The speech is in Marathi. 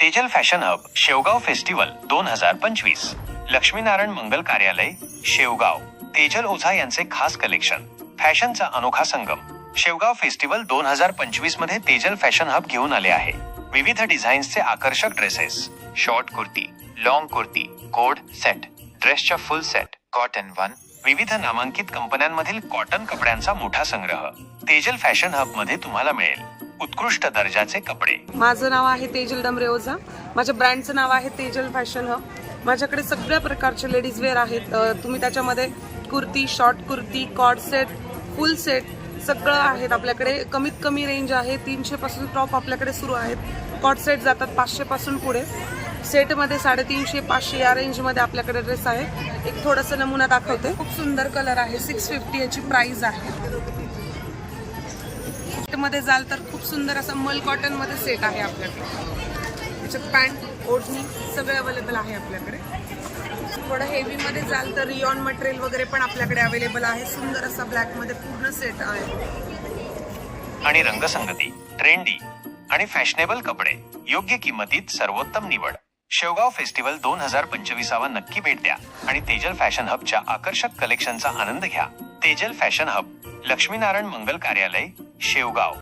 Tejal fashion hub Shevgaon festival दोन हजार पंचवीस. लक्ष्मीनारायण मंगल कार्यालय शेवगाव. तेजल ओझा यांचे खास कलेक्शन. फॅशनचा अनोखा संगम. शेवगाव फेस्टिवल दोन हजार पंचवीसमध्ये तेजल फॅशन हब घेऊन आले आहे. विविध डिझाईन्सचे आकर्षक dresses. Short kurti long kurti coord set ड्रेसच्या full set cotton one विविध नामांकित कंपन्यांमधील कॉटन कपड्यांचा मोठा संग्रह. तेजल फॅशन हबमध्ये तुम्हाला मिळेल. उत्कृष्ट दर्जाचे कपडे. माझं नाव आहे तेजल डमरे ओझा माझ्या ब्रँडचं नाव आहे तेजल फॅशन हब. माझ्याकडे सगळ्या प्रकारचे लेडीज वेअर आहेत. तुम्ही त्याच्यामध्ये kurti short kurti coord set full set सगळं आहेत आपल्याकडे. कमीत कमी रेंज आहे तीनशेपासून टॉप आपल्याकडे सुरू आहेत. कॉट सेट जातात पाचशेपासून पुढे. सेटमध्ये साडेतीनशे पाचशे या रेंजमध्ये आपल्याकडे ड्रेस आहे. एक थोडंसं नमुना दाखवते. खूप सुंदर कलर आहे. सिक्स फिफ्टी याची प्राईज आहे. मध्ये जाल तर खूप सुंदर असा मल कॉटनमध्ये सेट आहे आपल्याकडे. त्याच्यात पॅन्ट ओढणी सगळं अवेलेबल आहे आपल्याकडे. थोडं हेवी मध्ये जाल तर रिऑन मटेरियल वगैरे पण आपल्याकडे अवेलेबल आहे. सुंदर असा ब्लॅकमध्ये पूर्ण सेट आहे. आणि रंगसंगती ट्रेंडी आणि फॅशनेबल कपडे योग्य किंमतीत सर्वोत्तम निवड. शेवगाव फेस्टिवल दोन हजार पंचवीसावा नक्की भेट द्या आणि तेजल फॅशन हबच्या आकर्षक कलेक्शनचा आनंद घ्या. तेजल फॅशन हब लक्ष्मीनारायण मंगल कार्यालय शेवगाव